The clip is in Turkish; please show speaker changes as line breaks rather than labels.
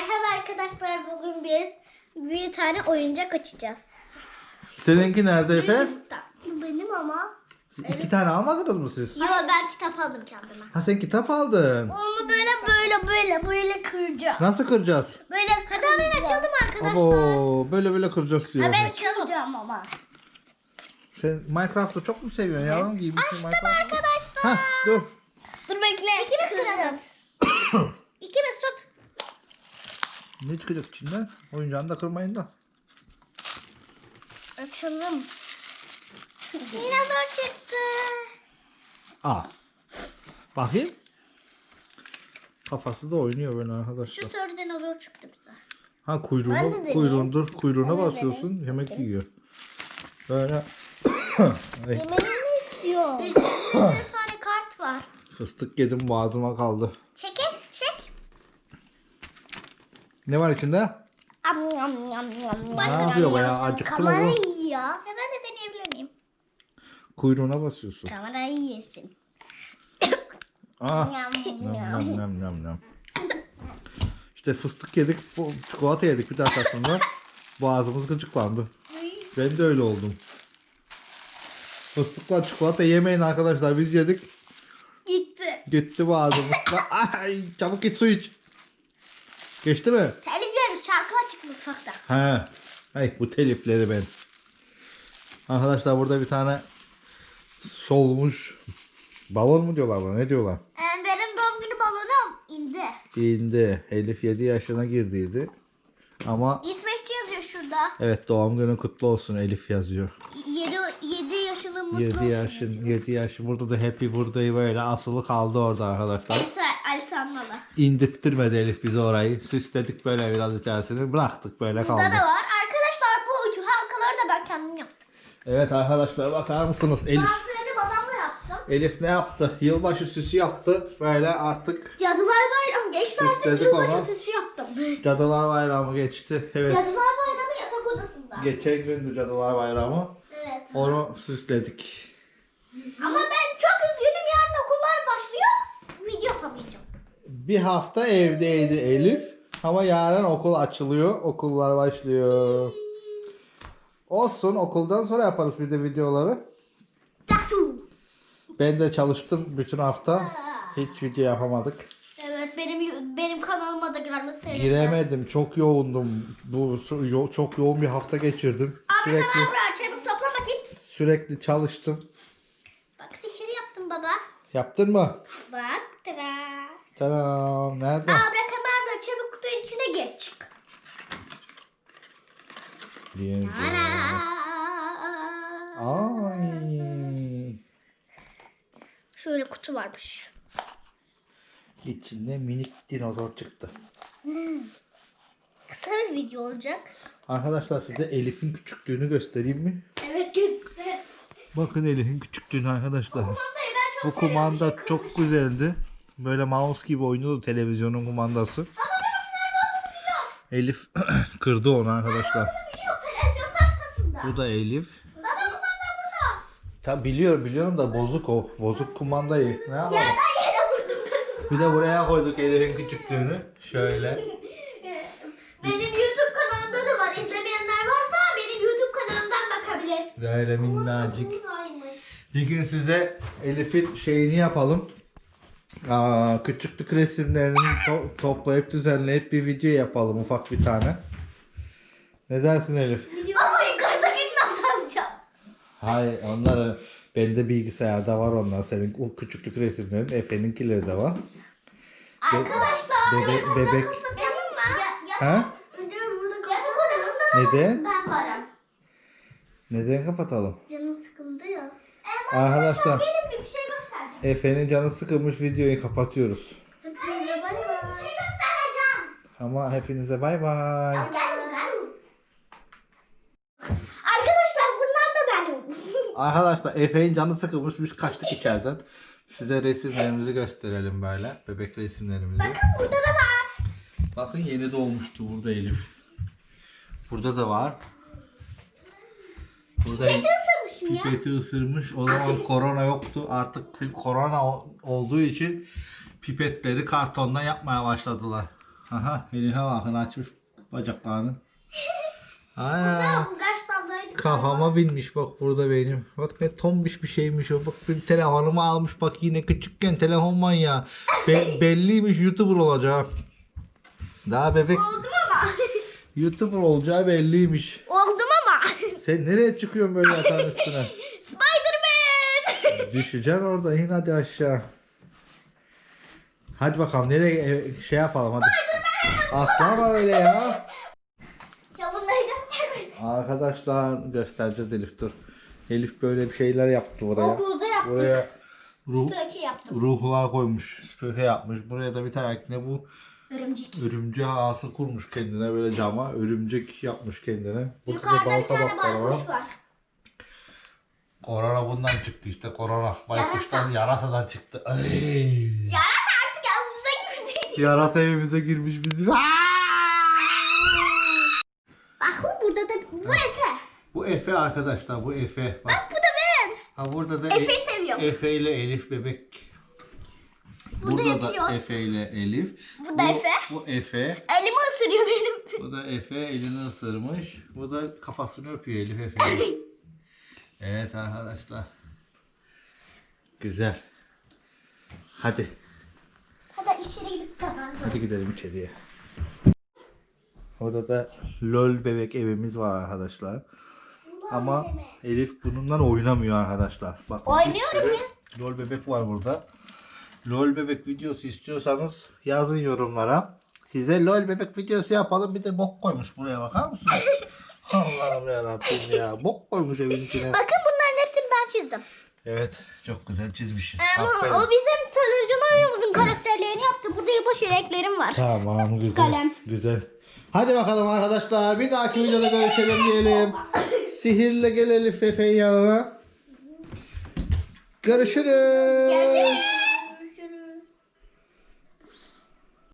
Merhaba arkadaşlar. Bugün biz bir tane oyuncak açacağız.
Seninki nerede Efe?
Bu benim ama.
İki tane almadınız mı siz?
Yo ben kitap aldım kendime.
Ha sen kitap aldın.
Onu böyle böyle böyle böyle kıracağım.
Nasıl kıracağız?
Böyle hadi ben açalım arkadaşlar.
Abo böyle böyle kıracağız diyor.
Ha, ben açalım ama.
Sen Minecraft'ı çok mu seviyorsun yavrum? Giymişsin
Açtım
Minecraft'ı.
arkadaşlar.
Hah dur.
Dur bekle. İkimiz kıracağız. İkimiz tut.
Ne çıkacak içinden? Oyuncağını da kırmayın da.
Açalım. Dinozor çıktı.
Aa. Bakayım. Kafası da oynuyor böyle arkadaşlar.
Şu tür dinozor çıktı bize.
Ha
Ben de
kuyruğunu,
deneyeyim.
kuyruğundur. Kuyruğuna
Ben de
basıyorsun. Yemek yiyor. Böyle Ay,
Yemeğini istiyor. Bir tane kart var.
fıstık yedim boğazıma kaldı. Ne var içinde?
Am, am, am, am,
Ne yapıyor bayağı acıktı mı
Kamerayı
bu?
yiyor. Ya ben de deneyebilir miyim?
Kuyruğuna basıyorsun.
Kamerayı yesin.
Ah.
Yam,
Nam
yam.
nam nam nam nam. İşte fıstık yedik, bu çikolata yedik bir de arkasında. Boğazımız gıcıklandı. Ben de öyle oldum. Fıstıkla çikolata yemeyin arkadaşlar. Biz yedik.
Gitti.
Gitti boğazımızda. Ay çabuk git su iç. Geçti mi?
Telif yeriz şarkı açık mutfakta.
He. Ay bu telifleri ben. Arkadaşlar burada bir tane solmuş balon mu diyorlar buna? Ne diyorlar?
Ee, benim doğum günü balonum indi.
İndi. Elif 7 yaşına girdiydi. Ama
İsveççe yazıyor şurada.
evet doğum günün kutlu olsun Elif yazıyor.
7, 7 yaşının mutlu
7
olsun.
yaşın 7 yaşı burada da happy buradayı böyle asılı kaldı orada arkadaşlar.
Alisa, Alisa anladı.
İndirttirmedi Elif bizi orayı. Süsledik böyle biraz içerisini bıraktık böyle kaldı.
Burada da var. Arkadaşlar bu ucu halkaları da ben kendim yaptım.
Evet arkadaşlar bakar mısınız Elif?
Bazılarını babamla yaptım.
Elif ne yaptı? Yılbaşı süsü yaptı. Böyle artık
Cadılar Bayramı geçti artık
Süsledik
yılbaşı
ama.
süsü yaptım.
Cadılar Bayramı geçti. Evet.
Cadılar Bayramı yatak odasında.
Geçen gündü Cadılar Bayramı.
Evet.
Onu süsledik.
Ama ben çok üzgünüm yarın okullar başlıyor. Video yapamayacağım.
Bir hafta evdeydi Elif. Ama yarın okul açılıyor. Okullar başlıyor. Olsun okuldan sonra yaparız bir de videoları. Ben de çalıştım bütün hafta. Hiç video yapamadık.
Evet benim benim kanalıma da görmesi
Giremedim. Çok yoğundum. Bu yo- çok yoğun bir hafta geçirdim.
Abi
Sürekli
hemen buraya çabuk topla bakayım.
sürekli çalıştım.
Bak sihir yaptım baba.
Yaptın mı?
Bak tada.
Tamam. Nerede?
Aa bırak hemen böyle çabuk kutunun içine gir çık.
Bir-. Ay.
Şöyle kutu varmış.
İçinde minik dinozor çıktı.
Kısa bir video olacak.
Arkadaşlar size Elif'in küçüklüğünü göstereyim mi?
Evet göster.
Bakın Elif'in küçüklüğünü arkadaşlar. Bu kumanda çok güzeldi. Böyle mouse gibi oynuyordu televizyonun kumandası. Elif kırdı onu arkadaşlar.
Biliyor.
Bu da Elif.
Burada.
Tabi biliyorum biliyorum da bozuk o. Bozuk kumandayı. Ne yapalım?
Ben yere vurdum.
Bir de buraya koyduk Elif'in küçüklüğünü. Şöyle.
benim YouTube kanalımda da var. İzlemeyenler varsa benim YouTube kanalımdan bakabilir.
Böyle minnacık. Bir gün size Elif'in şeyini yapalım. Aa, küçüklük resimlerini to- toplayıp düzenleyip bir video yapalım ufak bir tane. Ne dersin Elif?
Baba yukarıdakini nasıl alacağım?
Hayır onları bende bilgisayarda var onlar senin o küçüklük resimlerin Efe'ninkileri de var.
Arkadaşlar.
Bebe- bebek
Kapatalım mı?
ha?
Burada Yatak odasında
Neden?
ben varım.
Neden kapatalım?
Canım sıkıldı ya.
Arkadaşlar
Gelin bir şey göstereceğim.
Efe'nin canı sıkılmış videoyu kapatıyoruz.
Hepinize bay bay. Bir şey göstereceğim.
Ama hepinize bay bay.
Gel gel. Arkadaşlar bunlar da benim.
Arkadaşlar Efe'nin canı sıkılmış biz kaçtık içeriden. Size resimlerimizi gösterelim böyle. Bebek resimlerimizi.
Bakın burada da var.
Bakın yeni doğmuştu burada Elif. Burada da var. Burada
Peti ısırmışım ya.
pipeti ısırmış. O zaman korona yoktu. Artık korona o- olduğu için pipetleri kartondan yapmaya başladılar. Aha Elif'e bakın açmış bacaklarını. Ana. Kafama binmiş bak burada benim. Bak ne tombiş bir şeymiş o. Bak benim telefonumu almış bak yine küçükken telefon manyağı. Be- belliymiş YouTuber olacağı. Daha bebek
Oldum ama.
YouTuber olacağı belliymiş.
Ama.
Sen nereye çıkıyorsun böyle yatağın üstüne?
Spiderman.
Düşeceksin orada in hadi aşağı. Hadi bakalım nereye e, şey yapalım hadi. Atlama öyle ya.
ya bunları göstermedin.
Arkadaşlar göstereceğiz Elif dur. Elif böyle bir şeyler yaptı buraya.
Okulda yaptık.
Buraya ruh,
Böyle yaptım.
ruhlar koymuş. Süpürge yapmış. Buraya da bir tane ne bu
Örümcek.
örümcek ağası kurmuş kendine böyle cama. Örümcek yapmış kendine. Burada
Yukarıda bir tane
kabakları
baykuş var.
Korona bundan çıktı işte korona. Baykuştan yarasadan çıktı. Ay.
Yarasa artık yanımıza girdi.
Yarasa evimize girmiş bizim.
Bak bu burada da bu Efe.
Bu Efe arkadaşlar bu Efe. Bak.
Bu da ben.
Ha burada da
Efe'yi
E-
seviyorum.
Efe ile Elif bebek.
Burada
Burada da. Efe ile Elif.
Bu da Efe.
Bu Efe.
Elimi ısırıyor benim.
Bu da Efe elini ısırmış. Bu da kafasını öpüyor Elif Efe'nin. evet arkadaşlar. Güzel. Hadi.
Hadi içeri gidip kapatalım.
Hadi gidelim içeriye. Orada da LOL bebek evimiz var arkadaşlar. Ama Elif bununla oynamıyor arkadaşlar. Bir
Oynuyorum ya.
LOL bebek var burada. LOL bebek videosu istiyorsanız yazın yorumlara. Size LOL bebek videosu yapalım. Bir de bok koymuş buraya bakar mısınız? Allah'ım yarabbim ya. Bok koymuş evin içine.
Bakın bunların hepsini ben çizdim.
Evet çok güzel çizmişsin.
Ama
Aferin.
o bizim televizyon oyunumuzun karakterlerini yaptı. Burada yılbaşı renklerim var.
Tamam güzel.
Kalem.
Güzel. Hadi bakalım arkadaşlar. Bir dahaki videoda görüşelim diyelim. Sihirle gel Elif Efe'nin yanına. Görüşürüz.
Görüşürüz.